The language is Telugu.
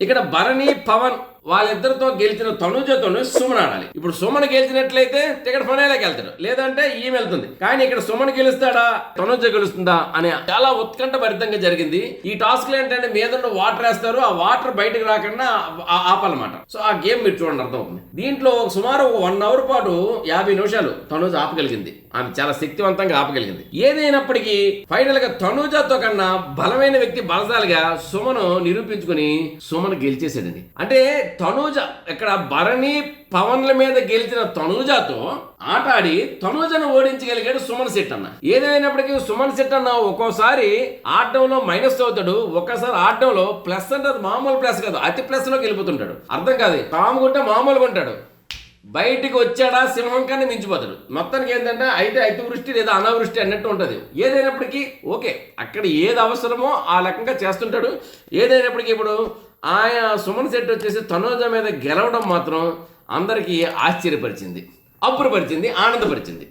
ఇక్కడ భరణి పవన్ వాళ్ళిద్దరితో గెలిచిన తనుజతోనే సుమన్ ఆడాలి. ఇప్పుడు సుమన్ గెలిచినట్లయితే టికెట్ ఫైనల్కి వెళ్తాడు. లేదంటే ఈమె వెళ్తుంది. కానీ ఇక్కడ సుమన్ గెలుస్తాడా తనుజ గెలుస్తుందా అనే చాలా ఉత్కంఠ భరితంగా జరిగింది. ఈ టాస్క్ ఏంటంటే మీద ఉన్న వాటర్ వేస్తారు. ఆ వాటర్ బయటకు రాకుండా ఆ- ఆపాలన్నమాట. సో ఆ గేమ్ మీరు చూడండి అర్థం అవుతుంది దీంట్లో సుమారు ఒక వన్ అవర్ పాటు యాభై నిమిషాలు తనుజ ఆపగలిగింది. ఆమె చాలా శక్తివంతంగా ఆపగలిగింది. ఏదైనప్పటికీ ఫైనల్గా తనుజతో కన్నా బలమైన వ్యక్తి బలసాలుగా సుమను నిరూపించుకుని సుమను గెలిచేసాడండి అంటే తనూజ ఇక్కడ భరణి పవన్ల మీద గెలిచిన తనూజతో ఆట ఆడి తనూజను ఓడించగలిగాడు సుమన్ శెట్ అన్న ఏదైనప్పటికీ సుమన్ శెట్ అన్న ఒక్కోసారి ఆడటంలో మైనస్ అవుతాడు ఒక్కసారి ఆడటంలో ప్లస్ అంటే మామూలు ప్లస్ కాదు అతి ప్లస్లోకి వెళ్ళిపోతుంటాడు. అర్థం కాదు కాముకుంటే మామూలుగా ఉంటాడు. బయటికి వచ్చాడా సింహం కన్నా మించిపోతాడు. మొత్తానికి ఏంటంటే అయితే అతివృష్టి లేదా అనావృష్టి అన్నట్టు ఉంటుంది. ఏదైనప్పటికీ ఓకే అక్కడ ఏది అవసరమో ఆ రకంగా చేస్తుంటాడు. ఏదైనప్పటికీ ఇప్పుడు ఆయన సుమన్ శెట్టి వచ్చేసి తనోజ మీద గెలవడం మాత్రం అందరికీ ఆశ్చర్యపరిచింది అబ్బురపరిచింది ఆనందపరిచింది.